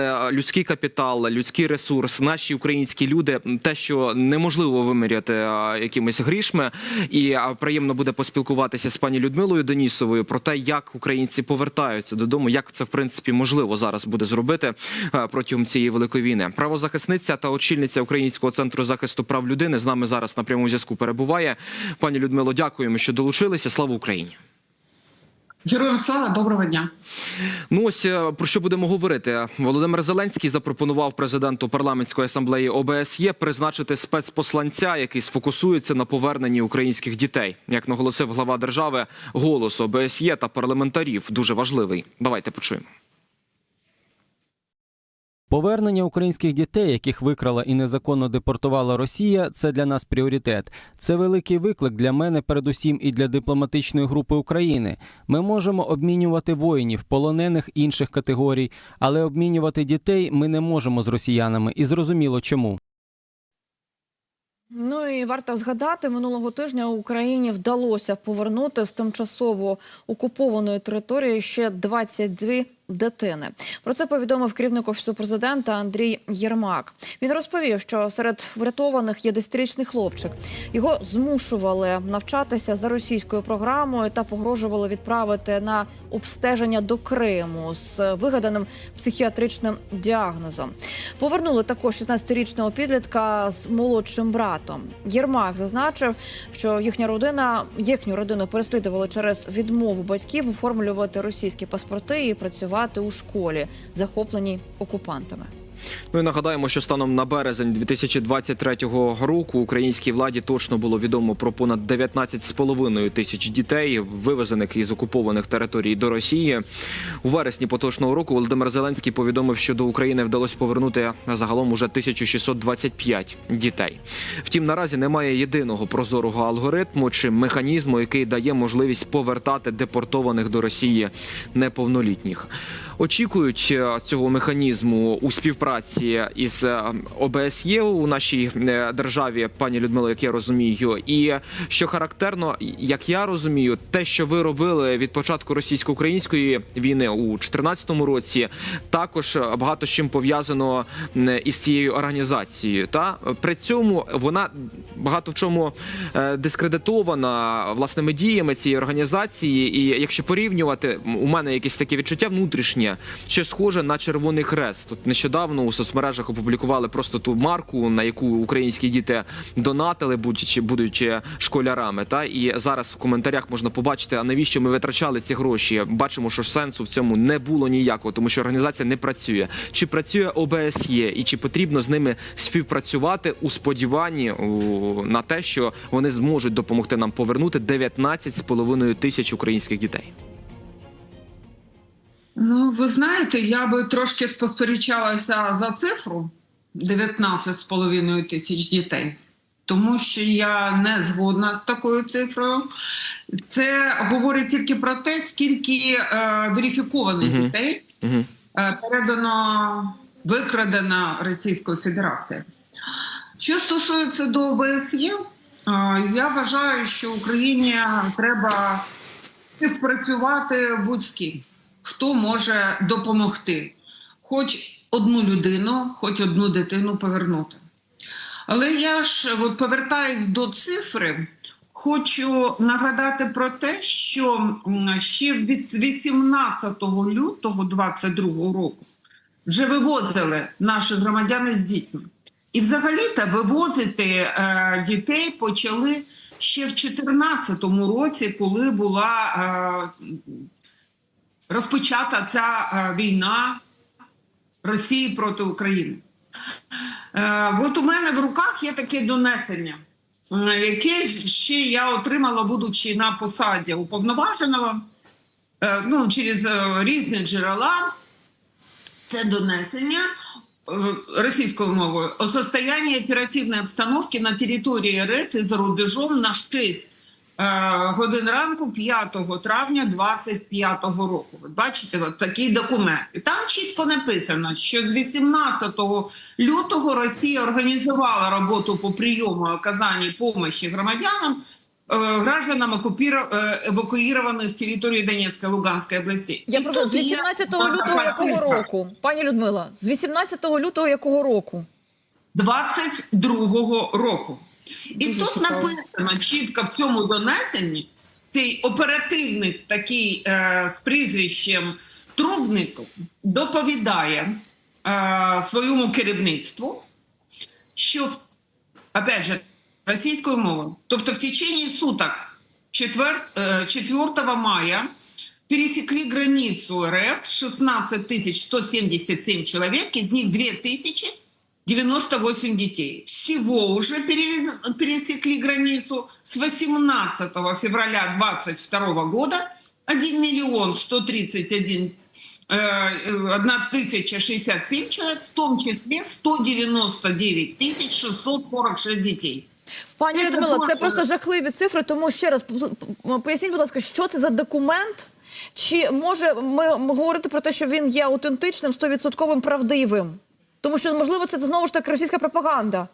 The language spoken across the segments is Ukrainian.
Е, Людський капітал, людський ресурс, наші українські люди, те, що неможливо виміряти якимись грішми, і приємно буде поспілкуватися з пані Людмилою Денісовою про те, як українці повертаються додому, як це в принципі можливо зараз буде зробити е, протягом цієї великої війни. Правозахисниця та очільниця Українського центру захисту прав людини з нами зараз на прямому зв'язку перебуває. Пані Людмило, дякуємо, що долучилися. Слава Україні! Героям слава, доброго дня. Ну ось е, про що будемо говорити. Володимир Зеленський запропонував президенту парламентської асамблеї ОБСЄ призначити спецпосланця, який сфокусується на поверненні українських дітей. Як наголосив глава держави, голос ОБСЄ та парламентарів дуже важливий. Давайте почуємо. Повернення українських дітей, яких викрала і незаконно депортувала Росія, це для нас пріоритет. Це великий виклик для мене, передусім, і для дипломатичної групи України. Ми можемо обмінювати воїнів, полонених інших категорій, але обмінювати дітей ми не можемо з росіянами, і зрозуміло чому. Ну і варто згадати, минулого тижня Україні вдалося повернути з тимчасово окупованої території ще 22 дитини. Про це повідомив керівник офісу президента Андрій Єрмак. Він розповів, що серед врятованих є 10-річний хлопчик. Його змушували навчатися за російською програмою та погрожували відправити на обстеження до Криму з вигаданим психіатричним діагнозом. Повернули також 16-річного підлітка з молодшим братом. Єрмак зазначив, що їхня родина їхню родину переслідували через відмову батьків оформлювати російські паспорти і працювати у школі, захопленій окупантами. Ну і нагадаємо, що станом на березень 2023 року українській владі точно було відомо про понад 19,5 тисяч дітей, вивезених із окупованих територій до Росії. У вересні поточного року Володимир Зеленський повідомив, що до України вдалося повернути загалом уже 1625 дітей. Втім, наразі немає єдиного прозорого алгоритму чи механізму, який дає можливість повертати депортованих до Росії неповнолітніх. Очікують е, цього механізму у співпраці із е, ОБСЄ у нашій е, державі, пані Людмило, як я розумію. І що характерно, як я розумію, те, що ви робили від початку російсько-української війни у 2014 році, також багато з чим пов'язано із цією організацією. Та при цьому вона багато в чому е, дискредитована власними діями цієї організації. І якщо порівнювати, у мене якесь таке відчуття внутрішнє, що схоже на Червоний Хрест. Тут нещодавно у соцмережах опублікували просто ту марку, на яку українські діти донатили, будучи будучи школярами. Та і зараз в коментарях можна побачити, а навіщо ми витрачали ці гроші. Бачимо, що сенсу в цьому не було ніякого, тому що організація не працює. Чи працює ОБСЄ, і чи потрібно з ними співпрацювати у сподіванні на те, що вони зможуть допомогти нам повернути 19,5 тисяч українських дітей? Ну, ви знаєте, я би трошки спостерічалася за цифру 19,5 тисяч дітей, тому що я не згодна з такою цифрою. Це говорить тільки про те, скільки е, верифікованих Мгм. дітей Угу. е, передано викрадено Російською Федерацією. Що стосується до ОБСЄ, е, я вважаю, що Україні треба співпрацювати будь з ким, хто може допомогти, хоч одну людину, хоч одну дитину повернути. Але я ж повертаюсь до цифри. Хочу нагадати про те, що ще від 18 лютого 2022 року вже вивозили наші громадяни з дітьми. І взагалі-то вивозити е, дітей почали ще в 2014 році, коли була е, розпочата ця е, війна Росії проти України. Е, от у мене в руках є таке донесення, е, яке ще я отримала, будучи на посаді уповноваженого, ну, через різні джерела. Це донесення російською мовою о состоянии оперативної обстановки на території РФ і за рубежом на 6 е, годин ранку 5 травня 25 року. Ви бачите, от такий документ. І там чітко написано, що з 18 лютого Росія організувала роботу по прийому і оказанні допомоги громадянам э, гражданам оккупира- э, эвакуированных с территории Донецкой и Луганской областей. Я И просто з тут є 18 така лютого якого цифра. року? Пані Людмила, з 18 лютого якого року? 22-го року. І Дуже тут цікаво. написано чітко в цьому донесенні цей оперативник такий е, з прізвищем Трубник доповідає е, своєму керівництву, що в- опять же російською мовою, тобто в течение суток 4, 4 мая пересекли границу РФ 16 177 человек, из них 2098 детей. Всего уже пересекли границу с 18 февраля 2022 года 1 миллион 131 э, 1067 человек, в том числе 199 тысяч 646 детей. Пані Це Людмила, це просто- жахливі цифри. Тому ще раз поясніть, будь ласка, що це за документ? Чи може ми говорити про те, що він є аутентичним, стовідсотковим правдивим? Тому що можливо це знову ж таки російська пропаганда.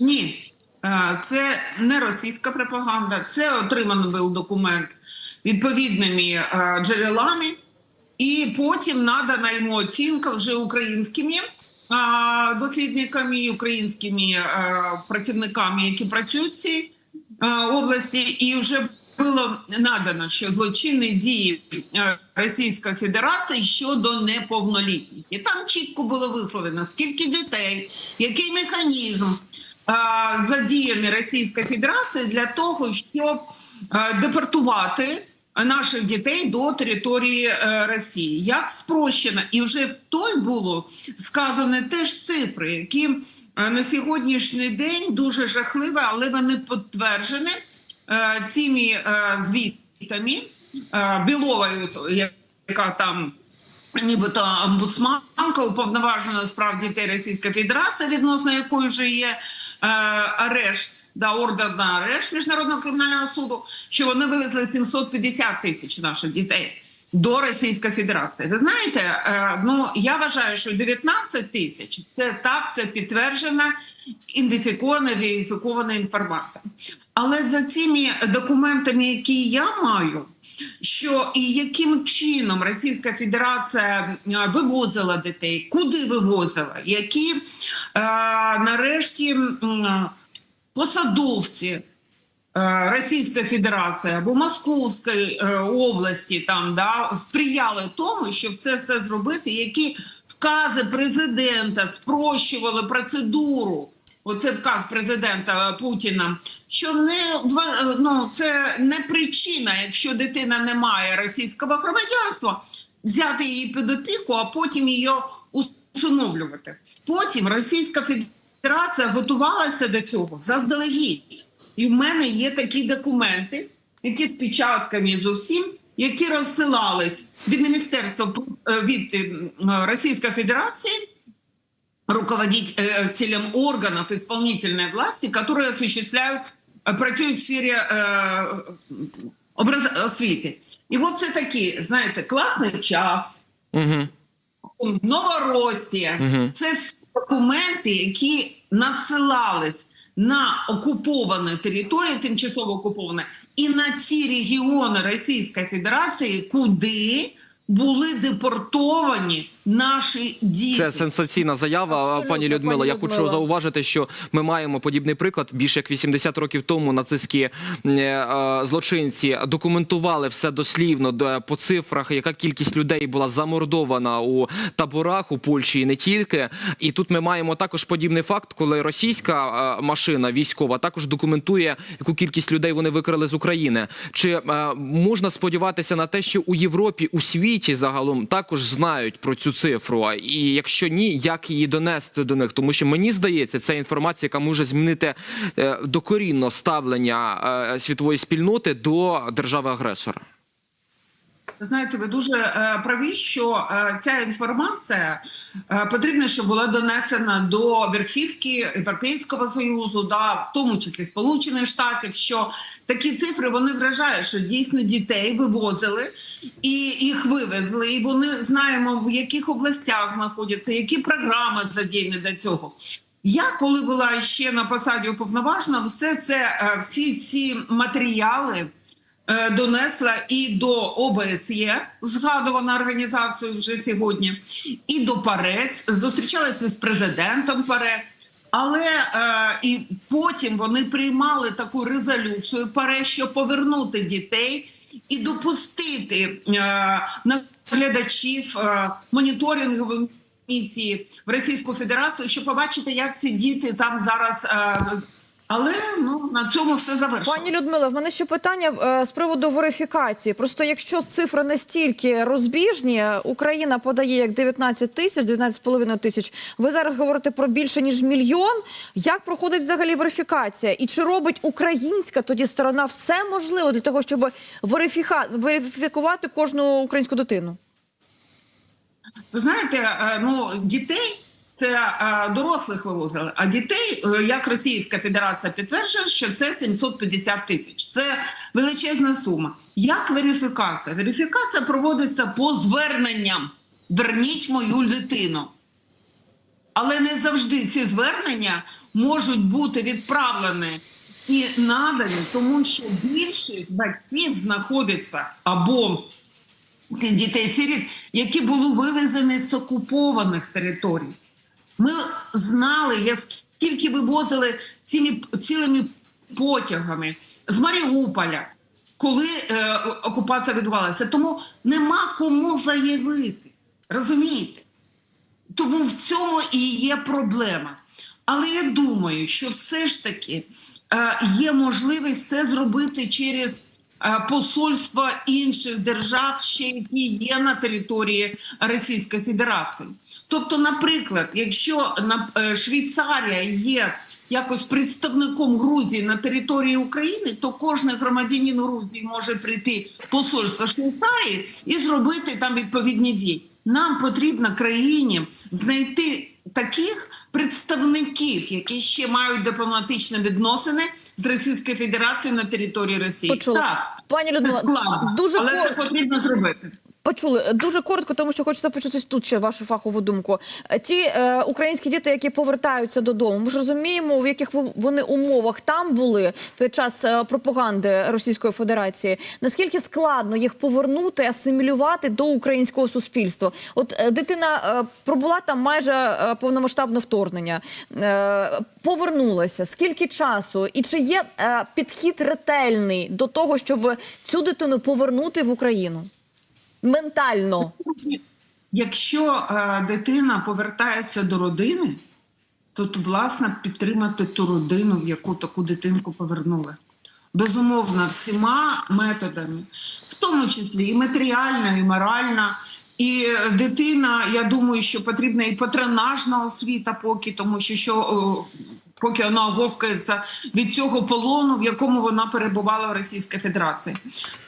Ні, е, це не російська пропаганда, це отриманий був документ відповідними е, джерелами, і потім надана йому оцінка вже українськими е, дослідниками, українськими працівниками, які працюють в цій області, і вже було надано, що злочинні дії е, Російської Федерації щодо неповнолітніх. І там чітко було висловлено, скільки дітей, який механізм е, задіяний Російською Федерацією для того, щоб е, депортувати наших дітей до території Росії. Як спрощено, і вже той було сказано теж цифри, які на сьогоднішній день дуже жахливі, але вони підтверджені цими е, звітами е, Біловою, яка там нібито омбудсманка уповноважена з прав дітей Російської Федерації, відносно якої вже є е, арешт, да, ордер на арешт міжнародного кримінального суду, що вони вивезли 750 тисяч наших дітей до Російської Федерації. Ви знаєте, е, ну я вважаю, що 19 тисяч це так, це підтверджена ідентифікована, верифікована інформація. Але за цими документами, які я маю, що і яким чином Російська Федерація е, вивозила дітей, куди вивозила, які е, нарешті посадовці е, Російської Федерації або Московської е, області там да сприяли тому, щоб це все зробити, які вкази президента спрощували процедуру. Оце вказ президента Путіна, що не два- ну, це не причина, якщо дитина не має російського громадянства, взяти її під опіку, а потім її усиновлювати. Потім Російська Федерація готувалася до цього заздалегідь. І в мене є такі документи, які з печатками з усім, які розсилались від міністерства е, від е, Російської Федерації руководителям органов исполнительной власти, которые осуществляют, э, працюють в сфері е, образ... освіти. І от це такі, знаєте, класний час, Угу. Новоросія. Мгм. Це всі документи, які надсилались на окуповані території, тимчасово окуповані, і на ці регіони Російської Федерації, куди були депортовані наші діти. Це сенсаційна заява, Абсолютно, пані Людмила. пані Я хочу зауважити, що ми маємо подібний приклад. Більше як 80 років тому нацистські е, е, злочинці документували все дослівно де- по цифрах, яка кількість людей була замордована у таборах у Польщі і не тільки. І тут ми маємо також подібний факт, коли російська е, машина військова також документує, яку кількість людей вони викрали з України. Чи е, можна сподіватися на те, що у Європі, у світі загалом також знають про цю цифру? І якщо ні, як її донести до них? Тому що мені здається, це інформація, яка може змінити е, докорінно ставлення е, світової спільноти до держави-агресора. Ви знаєте, ви дуже е, праві, що е, ця інформація е, потрібно, щоб була донесена до верхівки Європейського союзу, да, в тому числі Сполучених Штатів, що такі цифри вони вражають, що дійсно дітей вивозили і їх вивезли. І вони знаємо в яких областях знаходяться, які програми задіяні до цього. Я, коли була ще на посаді уповноважена, все це всі ці матеріали донесла і до ОБСЄ, згадувана організацію вже сьогодні, і до ПАРЕС, зустрічалася з президентом ПАРЕ. Але е, і потім вони приймали таку резолюцію ПАРЕ, щоб повернути дітей і допустити е, наглядачів е, моніторингової місії в Російську Федерацію, щоб побачити, як ці діти там зараз. Е, але ну на цьому все завершилось. Пані Людмила, в мене ще питання е, з приводу верифікації. Просто якщо цифри настільки розбіжні, Україна подає як 19 тисяч, 19,5 тисяч. Ви зараз говорите про більше ніж мільйон. Як проходить взагалі верифікація? І чи робить українська тоді сторона все можливе для того, щоб верифіка... верифікувати кожну українську дитину? Ви знаєте, е, ну дітей це е, дорослих вивозили, а дітей, е, як Російська Федерація підтверджує, що це 750 тисяч. Це величезна сума. Як верифікація? Верифікація проводиться по зверненням. Верніть мою дитину. Але не завжди ці звернення можуть бути відправлені і надані, тому що більшість батьків знаходиться або дітей сиріт, які були вивезені з окупованих територій. Ми знали, я скільки вивозили цими цілими потягами з Маріуполя, коли е, окупація відбувалася. Тому нема кому заявити. Розумієте? Тому в цьому і є проблема. Але я думаю, що все ж таки е, є можливість це зробити через посольства інших держав, ще які є на території Російської Федерації. Тобто, наприклад, якщо е, Швейцарія є якось представником Грузії на території України, то кожен громадянин Грузії може прийти в посольство Швейцарії і зробити там відповідні дії. Нам потрібно країні знайти таких представників, які ще мають дипломатичні відносини з Російською Федерацією на території Росії. Почула. Так, Пані Людмила, складно, дуже але кор- це потрібно зробити. Почули дуже коротко, тому що хочеться почути тут ще вашу фахову думку. Ті е, українські діти, які повертаються додому, ми ж розуміємо, в яких вони умовах там були під час е, пропаганди Російської Федерації. Наскільки складно їх повернути, асимілювати до українського суспільства? От е, дитина е, пробула там майже повномасштабне вторгнення, е, повернулася. Скільки часу? І чи є підхід ретельний до того, щоб цю дитину повернути в Україну? Ментально. Якщо е, дитина повертається до родини, то тут, власне підтримати ту родину, в яку таку дитинку повернули. Безумовно, всіма методами, в тому числі і матеріальна, і моральна. І е, дитина, я думаю, що потрібна і патронажна освіта, поки тому, що, що поки вона оговкається від цього полону, в якому вона перебувала в Російській Федерації.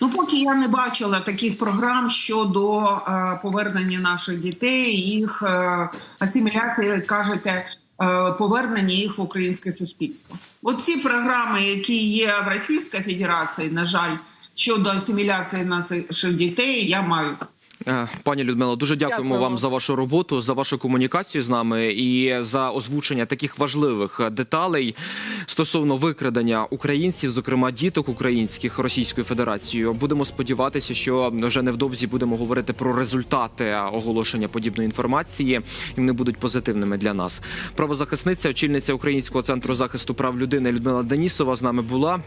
Ну, поки я не бачила таких програм щодо е, повернення наших дітей, їх е, асиміляції, кажете, е, повернення їх в українське суспільство. Оці програми, які є в Російській Федерації, на жаль, щодо асиміляції наших дітей, я маю. Е, Пані Людмило, дуже дякуємо Дякую. вам за вашу роботу, за вашу комунікацію з нами і за озвучення таких важливих е, деталей стосовно викрадення українців, зокрема діток українських Російською Федерацією. Будемо сподіватися, що вже невдовзі будемо говорити про результати оголошення подібної інформації, і вони будуть позитивними для нас. Правозахисниця, очільниця Українського центру захисту прав людини Людмила Денісова з нами була.